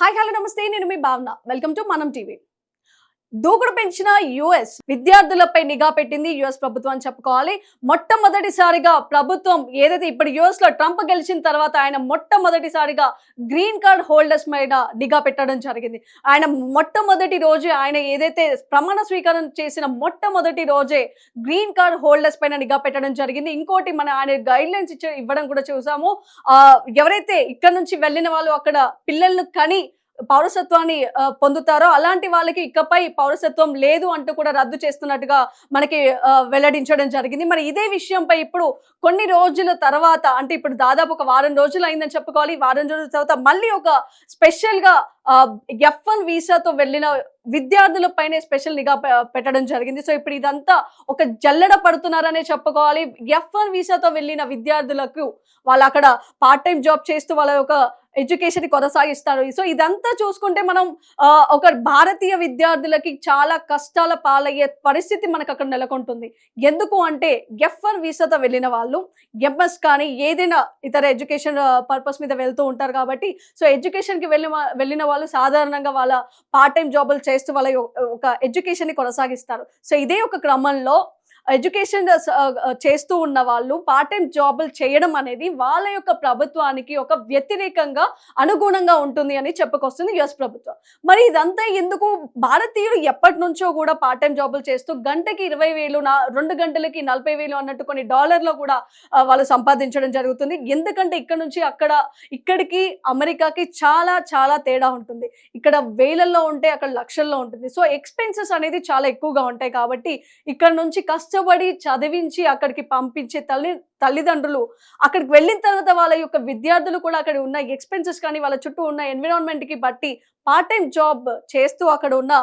Hi hello నమస్తే. నేను మీ భావన. వెల్కమ్ టు మనం టీవీ దూకుడు పెంచిన యుఎస్ విద్యార్థులపై నిఘా పెట్టింది యుఎస్ ప్రభుత్వం అని చెప్పుకోవాలి. మొట్టమొదటిసారిగా ప్రభుత్వం ఏదైతే ఇప్పుడు యుఎస్లో ట్రంప్ గెలిచిన తర్వాత ఆయన మొట్టమొదటిసారిగా గ్రీన్ కార్డ్ హోల్డర్స్ మీద నిఘా పెట్టడం జరిగింది. ఆయన మొట్టమొదటి రోజే ఆయన ఏదైతే ప్రమాణ స్వీకారం చేసిన మొట్టమొదటి రోజే గ్రీన్ కార్డ్ హోల్డర్స్ పైన నిఘా పెట్టడం జరిగింది. ఇంకోటి మన ఆయన గైడ్ లైన్స్ ఇచ్చే ఇవ్వడం కూడా చూసాము. ఎవరైతే ఇక్కడ నుంచి వెళ్ళిన వాళ్ళు అక్కడ పిల్లలను కని పౌరసత్వాన్ని పొందుతారో అలాంటి వాళ్ళకి ఇకపై పౌరసత్వం లేదు అంటూ కూడా రద్దు చేస్తున్నట్టుగా మనకి వెల్లడించడం జరిగింది. మరి ఇదే విషయంపై ఇప్పుడు కొన్ని రోజుల తర్వాత అంటే ఇప్పుడు దాదాపు ఒక వారం రోజులు అయిందని చెప్పుకోవాలి. వారం రోజుల తర్వాత మళ్ళీ ఒక స్పెషల్గా ఎఫ్ వన్ వీసాతో వెళ్ళిన విద్యార్థుల పైన స్పెషల్ నిఘా పెట్టడం జరిగింది. సో ఇప్పుడు ఇదంతా ఒక జల్లెడ పడుతున్నారనే చెప్పుకోవాలి. ఎఫ్ వన్ వీసాతో వెళ్ళిన విద్యార్థులకు వాళ్ళు అక్కడ పార్ట్ టైం జాబ్ చేస్తూ వాళ్ళ యొక్క ఎడ్యుకేషన్ కొనసాగిస్తారు. సో ఇదంతా చూసుకుంటే మనం ఆ, ఒక భారతీయ విద్యార్థులకి చాలా కష్టాల పాలయ్యే పరిస్థితి మనకు అక్కడ నెలకొంటుంది. ఎందుకు అంటే ఎఫ్ వన్ వీసాతో వెళ్ళిన వాళ్ళు ఎంఎస్ కానీ ఏదైనా ఇతర ఎడ్యుకేషన్ పర్పస్ మీద వెళ్తూ ఉంటారు కాబట్టి సో ఎడ్యుకేషన్కి వెళ్ళిన వెళ్ళిన వాళ్ళు సాధారణంగా వాళ్ళ పార్ట్ టైం జాబులు చేస్తూ వాళ్ళ ఒక ఎడ్యుకేషన్ని కొనసాగిస్తారు. సో ఇదే ఒక క్రమంలో ఎడ్యుకేషన్ చేస్తూ ఉన్న వాళ్ళు పార్ట్ టైం జాబులు చేయడం అనేది వాళ్ళ యొక్క ప్రభుత్వానికి ఒక వ్యతిరేకంగా అనుగుణంగా ఉంటుంది అని చెప్పుకొస్తుంది యుఎస్ ప్రభుత్వం. మరి ఇదంతా ఎందుకు భారతీయులు ఎప్పటి నుంచో కూడా పార్ట్ టైం జాబులు చేస్తూ గంటకి ఇరవై వేలు నా రెండు గంటలకి నలభై వేలు అన్నట్టు కొన్ని డాలర్లో కూడా వాళ్ళు సంపాదించడం జరుగుతుంది. ఎందుకంటే ఇక్కడ నుంచి అక్కడ ఇక్కడికి అమెరికాకి చాలా చాలా తేడా ఉంటుంది. ఇక్కడ వేలల్లో ఉంటే అక్కడ లక్షల్లో ఉంటుంది. సో ఎక్స్పెన్సెస్ అనేది చాలా ఎక్కువగా ఉంటాయి కాబట్టి ఇక్కడ నుంచి కష్టం కష్టపడి చదివించి అక్కడికి పంపించే తల్లి తల్లిదండ్రులు అక్కడికి వెళ్ళిన తర్వాత వాళ్ళ యొక్క విద్యార్థులు కూడా అక్కడ ఉన్న ఎక్స్పెన్సెస్ కానీ వాళ్ళ చుట్టూ ఉన్న ఎన్విరాన్మెంట్కి కి బట్టి పార్ట్ టైం జాబ్ చేస్తూ అక్కడ ఉన్న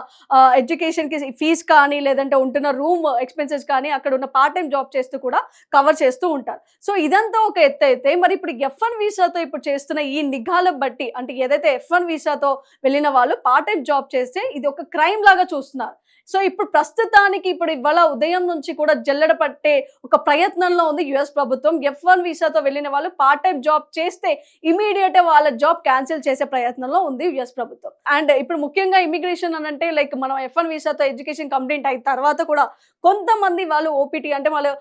ఎడ్యుకేషన్కి ఫీజ్ కానీ లేదంటే ఉంటున్న రూమ్ ఎక్స్పెన్సెస్ కానీ అక్కడ ఉన్న పార్ట్ టైం జాబ్ చేస్తూ కూడా కవర్ చేస్తూ ఉంటారు. సో ఇదంతా ఒక ఎత్తు అయితే మరి ఇప్పుడు ఎఫ్ వన్ వీసాతో ఇప్పుడు చేస్తున్న ఈ నిఘాల బట్టి అంటే ఏదైతే ఎఫ్ వన్ వీసాతో వెళ్ళిన వాళ్ళు పార్ట్ టైం జాబ్ చేస్తే ఇది ఒక క్రైమ్ లాగా చూస్తున్నారు. సో ఇప్పుడు ప్రస్తుతానికి ఇప్పుడు ఇవాళ ఉదయం నుంచి కూడా జల్లెడ పట్టే ఒక ప్రయత్నంలో ఉంది యుఎస్ ప్రభుత్వం. ఎఫ్ వన్ వీసాతో వెళ్ళిన వాళ్ళు పార్ట్ టైం జాబ్ చేస్తే ఇమీడియట్ వాళ్ళ జాబ్ క్యాన్సిల్ చేసే ప్రయత్నంలో ఉంది యుఎస్ ప్రభుత్వం. అండ్ ఇప్పుడు ముఖ్యంగా ఇమిగ్రేషన్ అని అంటే లైక్ మనం ఎఫ్ వన్ వీసాతో ఎడ్యుకేషన్ కంప్లీట్ అయిన తర్వాత కూడా కొంతమంది వాళ్ళు ఓపీటీ అంటే వాళ్ళు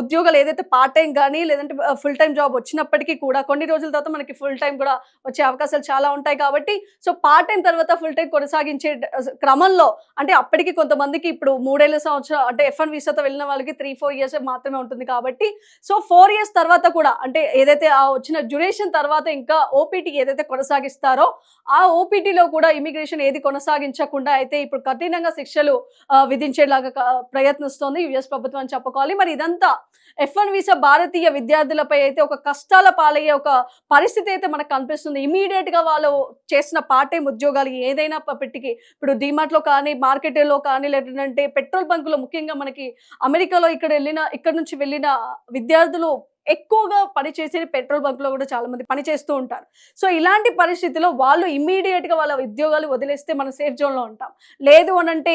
ఉద్యోగాలు ఏదైతే పార్ట్ టైం కానీ లేదంటే ఫుల్ టైం జాబ్ వచ్చినప్పటికీ కూడా కొన్ని రోజుల తర్వాత మనకి ఫుల్ టైం కూడా వచ్చే అవకాశాలు చాలా ఉంటాయి కాబట్టి సో పార్ట్ టైం తర్వాత ఫుల్ టైం కొనసాగించే క్రమంలో అంటే అప్పటికి కొంతమందికి ఇప్పుడు మూడేళ్ళ సంవత్సరం అంటే ఎఫ్ వన్ వీసాతో వెళ్ళిన వాళ్ళకి త్రీ ఫోర్ ఇయర్స్ మాత్రమే ఉంటుంది కాబట్టి సో ఫోర్ ఇయర్స్ తర్వాత కూడా అంటే ఏదైతే ఆ వచ్చిన డ్యూరేషన్ తర్వాత ఇంకా ఓపీటీ ఏదైతే కొనసాగిస్తారో ఆ ఓపీటీలో కూడా ఇమిగ్రేషన్ ఏది కొనసాగించకుండా అయితే ఇప్పుడు కఠినంగా శిక్షలు విధించేలాగా ప్రయత్నిస్తోంది యుఎస్ ప్రభుత్వం అని చెప్పుకోవాలి. మరి ఇదంతా ఎఫ్ వన్ వీసా భారతీయ విద్యార్థులపై అయితే ఒక కష్టాల పాలయ్యే ఒక పరిస్థితి అయితే మనకు కనిపిస్తుంది. ఇమీడియట్గా వాళ్ళు చేసిన పార్ట్ టైం ఉద్యోగాలు ఏదైనా ప- పెట్టికి ఇప్పుడు డిమార్ట్లో కానీ మార్కెట్లో కానీ లేదంటే పెట్రోల్ బంకులో ముఖ్యంగా మనకి అమెరికాలో ఇక్కడ వెళ్ళిన ఇక్కడ నుంచి వెళ్ళిన విద్యార్థులు ఎక్కువగా పనిచేసే పెట్రోల్ బంక్లో కూడా చాలా మంది పని చేస్తూ ఉంటారు. సో ఇలాంటి పరిస్థితిలో వాళ్ళు ఇమీడియట్గా వాళ్ళ ఉద్యోగాలు వదిలేస్తే మనం సేఫ్ జోన్లో ఉంటాం. లేదు అనంటే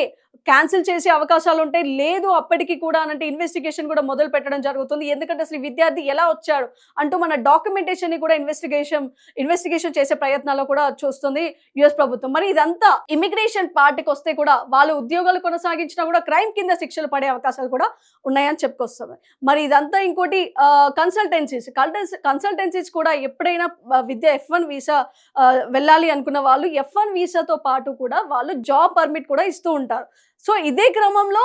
క్యాన్సిల్ చేసే అవకాశాలు ఉంటాయి లేదు అప్పటికి కూడా అంటే ఇన్వెస్టిగేషన్ కూడా మొదలు పెట్టడం జరుగుతుంది. ఎందుకంటే అసలు విద్యార్థి ఎలా వచ్చాడు అంటూ మన డాక్యుమెంటేషన్ని కూడా ఇన్వెస్టిగేషన్ ఇన్వెస్టిగేషన్ చేసే ప్రయత్నాల్లో కూడా చూస్తుంది యుఎస్ ప్రభుత్వం. మరి ఇదంతా ఇమిగ్రేషన్ పార్టీకి వస్తే కూడా వాళ్ళు ఉద్యోగాలు కొనసాగించినా కూడా క్రైమ్ కింద శిక్షలు పడే అవకాశాలు కూడా ఉన్నాయని చెప్పుకొస్తుంది. మరి ఇదంతా ఇంకోటి కన్సల్టెన్సీస్ కన్సల్టెన్సీస్ కూడా ఎప్పుడైనా విద్య ఎఫ్ వన్ వీసా వెళ్ళాలి అనుకున్న వాళ్ళు ఎఫ్ వన్ వీసాతో పాటు కూడా వాళ్ళు జాబ్ పర్మిట్ కూడా ఇస్తూ ఉంటారు. సో ఇదే క్రమంలో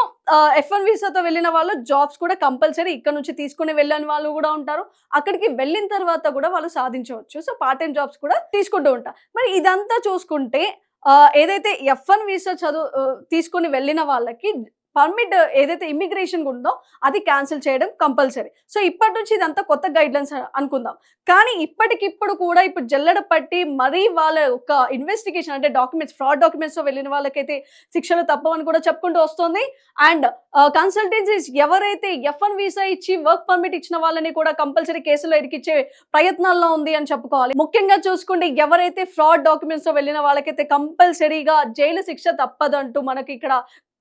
ఎఫ్ వన్ వీసాతో వెళ్ళిన వాళ్ళు జాబ్స్ కూడా కంపల్సరీ ఇక్కడ నుంచి తీసుకుని వెళ్ళని వాళ్ళు కూడా ఉంటారు. అక్కడికి వెళ్ళిన తర్వాత కూడా వాళ్ళు సాధించవచ్చు. సో పార్ట్ టైం జాబ్స్ కూడా తీసుకుంటూ ఉంటారు మరి ఇదంతా చూసుకుంటే ఏదైతే ఎఫ్ వన్ వీసా చదువు తీసుకొని వెళ్ళిన వాళ్ళకి పర్మిట్ ఏదైతే ఇమిగ్రేషన్ ఉందో అది క్యాన్సిల్ చేయడం కంపల్సరీ. సో ఇప్పటి నుంచి ఇదంతా కొత్త గైడ్ లైన్స్ అనుకుందాం. కానీ ఇప్పటికిప్పుడు కూడా ఇప్పుడు జల్లెడ పట్టి మరీ వాళ్ళ ఒక ఇన్వెస్టిగేషన్ అంటే డాక్యుమెంట్స్ ఫ్రాడ్ డాక్యుమెంట్స్తో వెళ్ళిన వాళ్ళకైతే శిక్షలు తప్పవని కూడా చెప్పుకుంటూ వస్తుంది. అండ్ కన్సల్టెన్సీస్ ఎవరైతే ఎఫ్ వన్ వీసా ఇచ్చి వర్క్ పర్మిట్ ఇచ్చిన వాళ్ళని కూడా కంపల్సరీ కేసులో ఇరికిచ్చే ప్రయత్నాల్లో ఉంది అని చెప్పుకోవాలి. ముఖ్యంగా చూసుకుంటే ఎవరైతే ఫ్రాడ్ డాక్యుమెంట్స్ వెళ్ళిన వాళ్ళకైతే కంపల్సరీగా జైలు శిక్ష తప్పదంటూ మనకి ఇక్కడ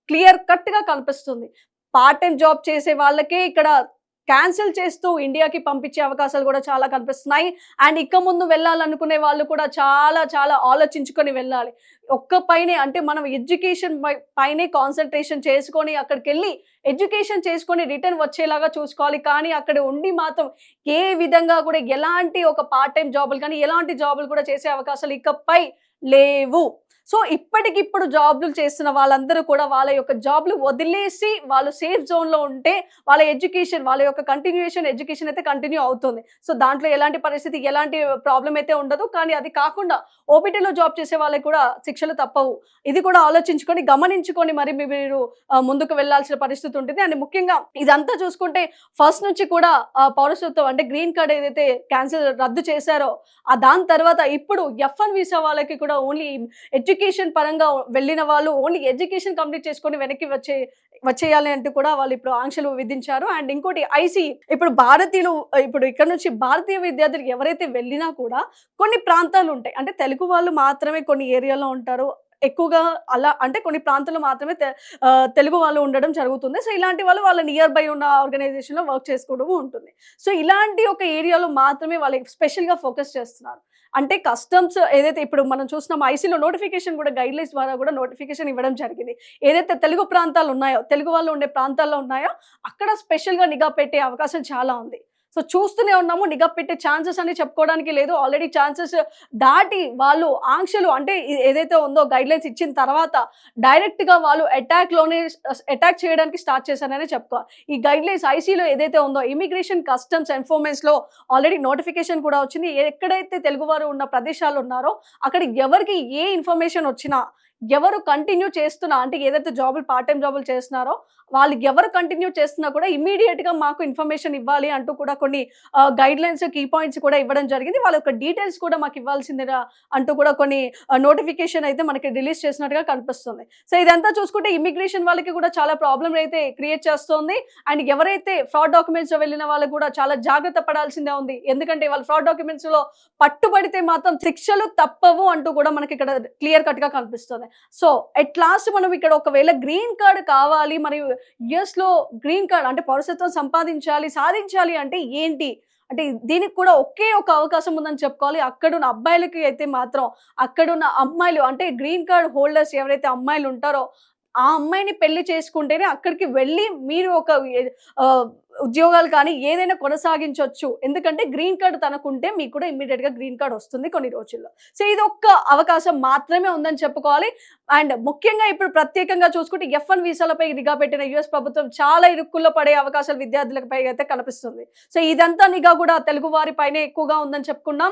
క్లియర్ కట్గా కనిపిస్తుంది. పార్ట్ టైం జాబ్ చేసే వాళ్ళకే ఇక్కడ క్యాన్సిల్ చేస్తూ ఇండియాకి పంపించే అవకాశాలు కూడా చాలా కనిపిస్తున్నాయి. అండ్ ఇక ముందు వెళ్ళాలనుకునే వాళ్ళు కూడా చాలా చాలా ఆలోచించుకొని వెళ్ళాలి. ఒక్క పైనే అంటే మనం ఎడ్యుకేషన్ పైనే కాన్సన్ట్రేషన్ చేసుకొని అక్కడికి వెళ్ళి ఎడ్యుకేషన్ చేసుకొని రిటర్న్ వచ్చేలాగా చూసుకోవాలి. కానీ అక్కడ ఉండి మాత్రం ఏ విధంగా కూడా ఎలాంటి ఒక పార్ట్ టైం జాబులు కానీ ఎలాంటి జాబులు కూడా చేసే అవకాశాలు ఇకపై లేవు. సో ఇప్పటికిప్పుడు జాబ్లు చేస్తున్న వాళ్ళందరూ కూడా వాళ్ళ యొక్క జాబ్లు వదిలేసి వాళ్ళు సేఫ్ జోన్లో ఉంటే వాళ్ళ ఎడ్యుకేషన్ వాళ్ళ యొక్క కంటిన్యూషన్ ఎడ్యుకేషన్ అయితే కంటిన్యూ అవుతుంది. సో దాంట్లో ఎలాంటి పరిస్థితి ఎలాంటి ప్రాబ్లం అయితే ఉండదు. కానీ అది కాకుండా ఓపీటీలో జాబ్ చేసే వాళ్ళకి కూడా శిక్షలు తప్పవు. ఇది కూడా ఆలోచించుకొని గమనించుకొని మరి మీరు ముందుకు వెళ్ళాల్సిన పరిస్థితి ఉంటుంది. అండ్ ముఖ్యంగా ఇదంతా చూసుకుంటే ఫస్ట్ నుంచి కూడా పౌరసత్వం అంటే గ్రీన్ కార్డ్ ఏదైతే క్యాన్సిల్ రద్దు చేశారో ఆ దాని తర్వాత ఇప్పుడు ఎఫ్ వన్ వీసా వాళ్ళకి కూడా ఓన్లీ ఎడ్యుకేషన్ ఎడ్యుకేషన్ పరంగా వెళ్ళిన వాళ్ళు ఓన్లీ ఎడ్యుకేషన్ కంప్లీట్ చేసుకొని వెనక్కి వచ్చే వచ్చేయాలి అంటూ కూడా వాళ్ళు ఇప్పుడు ఆంక్షలు విధించారు. అండ్ ఇంకోటి ఐసీ ఇప్పుడు భారతీయులు ఇప్పుడు ఇక్కడ నుంచి భారతీయ విద్యార్థులు ఎవరైతే వెళ్ళినా కూడా కొన్ని ప్రాంతాలు ఉంటాయి. అంటే తెలుగు వాళ్ళు మాత్రమే కొన్ని ఏరియాలో ఉంటారు. ఎక్కువగా అలా అంటే కొన్ని ప్రాంతాల్లో మాత్రమే తెలుగు వాళ్ళు ఉండడం జరుగుతుంది. సో ఇలాంటి వాళ్ళు వాళ్ళ నియర్ బై ఉన్న ఆర్గనైజేషన్లో వర్క్ చేసుకోవడం ఉంటుంది. సో ఇలాంటి ఒక ఏరియాలో మాత్రమే వాళ్ళు స్పెషల్గా ఫోకస్ చేస్తున్నారు. అంటే కస్టమ్స్ ఏదైతే ఇప్పుడు మనం చూస్తున్నాం ఐసీలో నోటిఫికేషన్ కూడా గైడ్ లైన్స్ ద్వారా కూడా నోటిఫికేషన్ ఇవ్వడం జరిగింది. ఏదైతే తెలుగు ప్రాంతాలు ఉన్నాయో తెలుగు వాళ్ళు ఉండే ప్రాంతాల్లో ఉన్నాయో అక్కడ స్పెషల్గా నిఘా పెట్టే అవకాశం చాలా ఉంది. సో చూస్తూనే ఉన్నాము నిఘా పెట్టే ఛాన్సెస్ అని చెప్పుకోవడానికి లేదు. ఆల్రెడీ ఛాన్సెస్ దాటి వాళ్ళు ఆంక్షలు అంటే ఏదైతే ఉందో గైడ్లైన్స్ ఇచ్చిన తర్వాత డైరెక్ట్గా వాళ్ళు అటాక్లోనే అటాక్ చేయడానికి స్టార్ట్ చేశారనే చెప్పుకోవాలి ఈ గైడ్లైన్స్ ఐసీలో ఏదైతే ఉందో ఇమిగ్రేషన్ కస్టమ్స్ ఎన్ఫోర్మెన్స్లో ఆల్రెడీ నోటిఫికేషన్ కూడా వచ్చింది. ఎక్కడైతే తెలుగువారు ఉన్న ప్రదేశాలు ఉన్నారో అక్కడ ఎవరికి ఏ ఇన్ఫర్మేషన్ వచ్చినా ఎవరు కంటిన్యూ చేస్తున్నా అంటే ఏదైతే జాబులు పార్ట్ టైం జాబులు చేస్తున్నారో వాళ్ళు ఎవరు కంటిన్యూ చేస్తున్నా కూడా ఇమీడియట్గా గా మాకు ఇన్ఫర్మేషన్ ఇవ్వాలి అంటూ కూడా కొన్ని గైడ్ లైన్స్ కీ పాయింట్స్ కూడా ఇవ్వడం జరిగింది. వాళ్ళ యొక్క డీటెయిల్స్ కూడా మాకు ఇవ్వాల్సిందిరా అంటూ కూడా కొన్ని నోటిఫికేషన్ అయితే మనకి రిలీజ్ చేసినట్టుగా కనిపిస్తుంది. సో ఇదంతా చూసుకుంటే ఇమిగ్రేషన్ వాళ్ళకి కూడా చాలా ప్రాబ్లం అయితే క్రియేట్ చేస్తుంది. అండ్ ఎవరైతే ఫ్రాడ్ డాక్యుమెంట్స్ వెళ్ళిన వాళ్ళకి కూడా చాలా జాగ్రత్త పడాల్సిందే ఉంది. ఎందుకంటే వాళ్ళ ఫ్రాడ్ డాక్యుమెంట్స్లో పట్టుబడితే మాత్రం శిక్షలు తప్పవు అంటూ కూడా మనకి ఇక్కడ క్లియర్ కట్గా కనిపిస్తుంది. సో ఎట్ లాస్ట్ మనం ఇక్కడ ఒకవేళ గ్రీన్ కార్డ్ కావాలి మరియు యుఎస్లో గ్రీన్ కార్డ్ అంటే పౌరసత్వం సంపాదించాలి సాధించాలి అంటే ఏంటి? అంటే దీనికి కూడా ఒకే ఒక అవకాశం ఉందని చెప్పుకోవాలి. అక్కడున్న అబ్బాయిలకి అయితే మాత్రం అక్కడున్న అమ్మాయిలు అంటే గ్రీన్ కార్డ్ హోల్డర్స్ ఎవరైతే అమ్మాయిలు ఉంటారో ఆ అమ్మాయిని పెళ్ళి చేసుకుంటేనే అక్కడికి వెళ్ళి మీరు ఒక ఉద్యోగాలు కానీ ఏదైనా కొనసాగించవచ్చు ఎందుకంటే గ్రీన్ కార్డ్ తనకుంటే మీకు కూడా ఇమ్మీడియట్గా గ్రీన్ కార్డ్ వస్తుంది కొన్ని రోజుల్లో. సో ఇది ఒక్క అవకాశం మాత్రమే ఉందని చెప్పుకోవాలి. అండ్ ముఖ్యంగా ఇప్పుడు ప్రత్యేకంగా చూసుకుంటే ఎఫ్ వన్ వీసాలపై నిఘా పెట్టిన యుఎస్ ప్రభుత్వం చాలా ఇరుక్కుల్లో పడే అవకాశాలు విద్యార్థులపై అయితే కనిపిస్తుంది. సో ఇదంతా నిఘా కూడా తెలుగు వారిపైనే ఎక్కువగా ఉందని చెప్పుకున్నాం.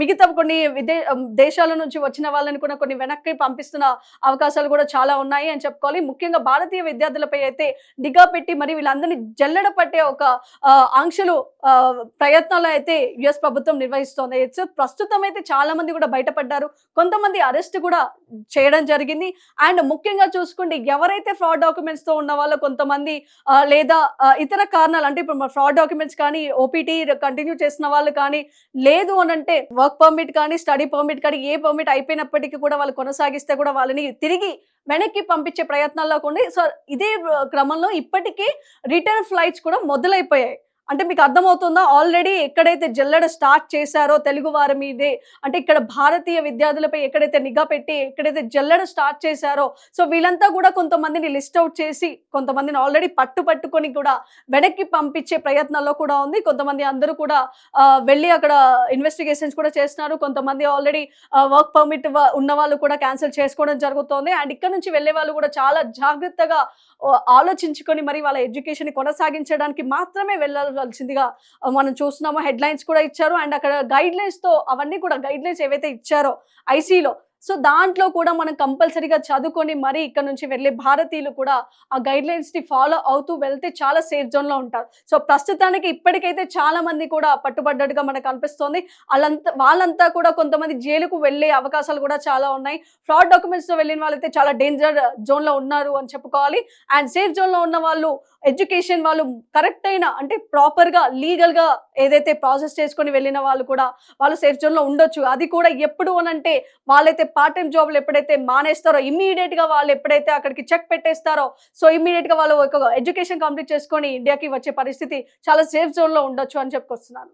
మిగతా కొన్ని విదే దేశాల నుంచి వచ్చిన వాళ్ళని కూడా కొన్ని వెనక్కి పంపిస్తున్న అవకాశాలు కూడా చాలా ఉన్నాయి అని చెప్పుకోవాలి. ముఖ్యంగా భారతీయ విద్యార్థులపై అయితే నిఘా పెట్టి మరి వీళ్ళందరినీ జల్లెడ పట్టే ఒక ఆంక్షలు ప్రయత్నాలు అయితే యుఎస్ ప్రభుత్వం నిర్వహిస్తోంది. సో ప్రస్తుతం అయితే చాలా మంది కూడా బయటపడ్డారు. కొంతమంది అరెస్ట్ కూడా చేయడం జరిగింది. అండ్ ముఖ్యంగా చూసుకుంటే ఎవరైతే ఫ్రాడ్ డాక్యుమెంట్స్తో ఉన్న వాళ్ళు కొంతమంది లేదా ఇతర కారణాలు అంటే ఇప్పుడు ఫ్రాడ్ డాక్యుమెంట్స్ కానీ ఓపీటీ కంటిన్యూ చేసిన వాళ్ళు కానీ లేదు అని అంటే వర్క్ పర్మిట్ కానీ స్టడీ పర్మిట్ కానీ ఏ పర్మిట్ అయిపోయినప్పటికీ కూడా వాళ్ళు కొనసాగిస్తే కూడా వాళ్ళని తిరిగి వెనక్కి పంపించే ప్రయత్నాల్లో ఉండి సో ఇదే క్రమంలో ఇప్పటికీ రిటర్న్ ఫ్లైట్స్ కూడా మొదలైపోయాయి. అంటే మీకు అర్థమవుతుందా? ఆల్రెడీ ఎక్కడైతే జల్లెడ స్టార్ట్ చేశారో తెలుగు వారి మీదే అంటే ఇక్కడ భారతీయ విద్యార్థులపై ఎక్కడైతే నిఘా పెట్టి ఎక్కడైతే జల్లెడ స్టార్ట్ చేశారో సో వీళ్ళంతా కూడా కొంతమందిని లిస్ట్ అవుట్ చేసి కొంతమందిని ఆల్రెడీ పట్టు పట్టుకొని కూడా వెనక్కి పంపించే ప్రయత్నాల్లో కూడా ఉంది. కొంతమంది అందరూ కూడా వెళ్ళి అక్కడ ఇన్వెస్టిగేషన్స్ కూడా చేస్తున్నారు. కొంతమంది ఆల్రెడీ వర్క్ పర్మిట్ ఉన్న వాళ్ళు కూడా క్యాన్సిల్ చేసుకోవడం జరుగుతోంది. అండ్ ఇక్కడ నుంచి వెళ్ళే వాళ్ళు కూడా చాలా జాగ్రత్తగా ఆలోచించుకొని మరి వాళ్ళ ఎడ్యుకేషన్ కొనసాగించడానికి మాత్రమే వెళ్ళాలి ఆ, మనం చూస్తున్నాము హెడ్ లైన్స్ కూడా ఇచ్చారు. అండ్ అక్కడ గైడ్ లైన్స్తో అవన్నీ కూడా గైడ్ లైన్స్ ఏవైతే ఇచ్చారో ఐసీలో సో దాంట్లో కూడా మనం కంపల్సరీగా చదువుకొని మరి ఇక్కడ నుంచి వెళ్ళే భారతీయులు కూడా ఆ గైడ్ లైన్స్ని ఫాలో అవుతూ వెళ్తే చాలా సేఫ్ జోన్లో ఉంటారు. సో ప్రస్తుతానికి ఇప్పటికైతే చాలా మంది కూడా పట్టుబడ్డట్టుగా మనకు కనిపిస్తోంది వాళ్ళంతా వాళ్ళంతా కూడా కొంతమంది జైలుకు వెళ్ళే అవకాశాలు కూడా చాలా ఉన్నాయి. ఫ్రాడ్ డాక్యుమెంట్స్తో వెళ్ళిన వాళ్ళైతే చాలా డేంజర్ జోన్లో ఉన్నారు అని చెప్పుకోవాలి. అండ్ సేఫ్ జోన్లో ఉన్న వాళ్ళు ఎడ్యుకేషన్ వాళ్ళు కరెక్ట్ అయిన అంటే ప్రాపర్గా లీగల్గా ఏదైతే ప్రాసెస్ చేసుకొని వెళ్ళిన వాళ్ళు కూడా వాళ్ళు సేఫ్ జోన్లో ఉండొచ్చు. అది కూడా ఎప్పుడు అని అంటే వాళ్ళైతే పార్ట్ టైం జాబ్లు ఎప్పుడైతే మానేస్తారో ఇమ్మీడియట్గా వాళ్ళు ఎప్పుడైతే అక్కడికి చెక్ పెట్టేస్తారో సో ఇమ్మీడియట్గా వాళ్ళు ఒక ఎడ్యుకేషన్ కంప్లీట్ చేసుకొని ఇండియాకి వచ్చే పరిస్థితి చాలా సేఫ్ జోన్లో ఉండొచ్చు అని చెప్పుకొస్తున్నాను.